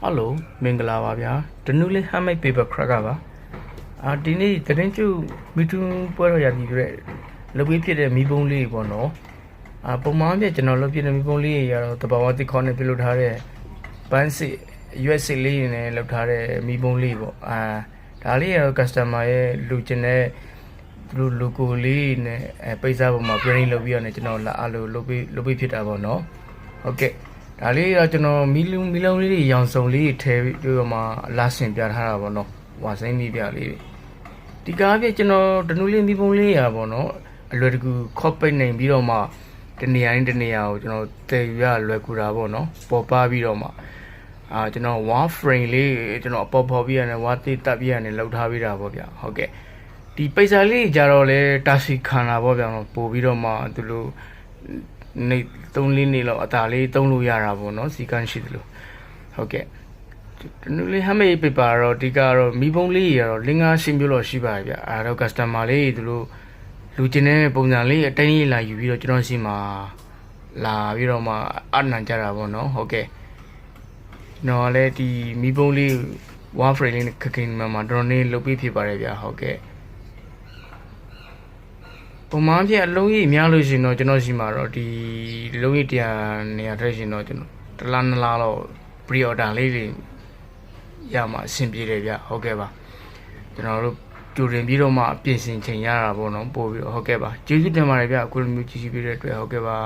ဟယ်လိုမင်္ဂလာပါဗျာဒနူးလေး handmade paper cracker ပါအာဒီနေ့သတရင်ကျုပ်မီတူပွဲတော်ရပြီပြတဲ့လုပ်ပြီးဖြစ်တဲ့မီးပုံးလေးပေါ့နော်အာပုံမှန်ပြကျွန်တော်လုပ်ပြတဲ့မီးပုံးလေးရတော့တဘာဝတိခေါနဲ့ပြုလုပ်ထားတဲ့ပန်းစစ် US လေးနဲ့လုပ်ထားတဲ့မီးပုံးလေးပေါ့အာဒါလေးရတော့ customer ရဲ့လူကျင်တဲ့သူတို့ logo လေးနဲ့အဲပိတ်စားပေါ်မှာ print လုပ်ပြီးတော့ねကျွန်တော်လာအလိုလုပ်ပြီးလုပ်ပြီးဖြစ်တာပေါ့နော်ဟုတ်ကဲ့ ဒါလေးတော့ကျွန်တော်မီလုံးမီလုံးလေးတွေရောင်စုံလေးတွေထဲပြီးတော့မှလာဆင်ပြထားတာပေါ့နော်ဝါစိမ့်မီပြလေးတွေဒီကားပြကျွန်တော်တနူးလေးမီပုံလေးရာပေါ့နော်အလွယ်တကူခော့ပိတ်နိုင်ပြီးတော့မှတနေရာနဲ့တနေရာကိုကျွန်တော်တည်ယူရလွယ်ကူတာပေါ့နော်ပေါ်ပါပြီးတော့မှအာကျွန်တော် one frame လေးကျွန်တော်အပေါ်ပေါ်ပြီးရတယ်ဝါတိတက်ပြီးရတယ်လောက်ထားပြီးတာပေါ့ဗျဟုတ်ကဲ့ဒီပိတ်စာလေးကြတော့လဲတာစီခံတာပေါ့ဗျပို့ပြီးတော့မှသူတို့ နေ3လေးနေလောက်အသာလေးသုံးလို့ရတာပေါ့နော်စီကန်းရှိသလိုဟုတ်ကဲ့ဒီနူလေးဟမ်းမေးပေပါတော့ဒီကတော့မီပုံးလေးရတော့လင်းကားရှင်းပြလို့ရှိပါဗျအာတော့ customer လေးသူတို့လူကျင်တဲ့ပုံစံလေးအတိုင်းလေးလာယူပြီးတော့ကျွန်တော်ရှိမှာလာပြီးတော့မှအနံကြတာပေါ့နော်ဟုတ်ကဲ့ကျွန်တော်လည်းဒီမီပုံးလေး one frame လေးနဲ့ခက်ခင်မှမှာတော်တော်လေးလုပ်ပြီးဖြစ်ပါတယ်ဗျဟုတ်ကဲ့ ပုံမှန်ဖြစ်အလုံးကြီးများလို့ရှိရင်တော့ကျွန်တော်ရှိမှာတော့ဒီလုံးကြီးတရားနေရာထွက်ရှင်တော့ကျွန်တော်တစ်လားနှစ်လားတော့ pre order လေးတွေရမှာအဆင်ပြေတယ်ဗျဟုတ်ကဲ့ပါကျွန်တော်တို့ကြိုတင်ပြီးတော့မှပြင်ဆင်ချိန်ရတာပေါ့နော်ပို့ပြီးတော့ဟုတ်ကဲ့ပါကျေးဇူးတင်ပါတယ်ဗျအခုလိုမျိုးကြည့်ရှုပေးတဲ့အတွက်ဟုတ်ကဲ့ပါ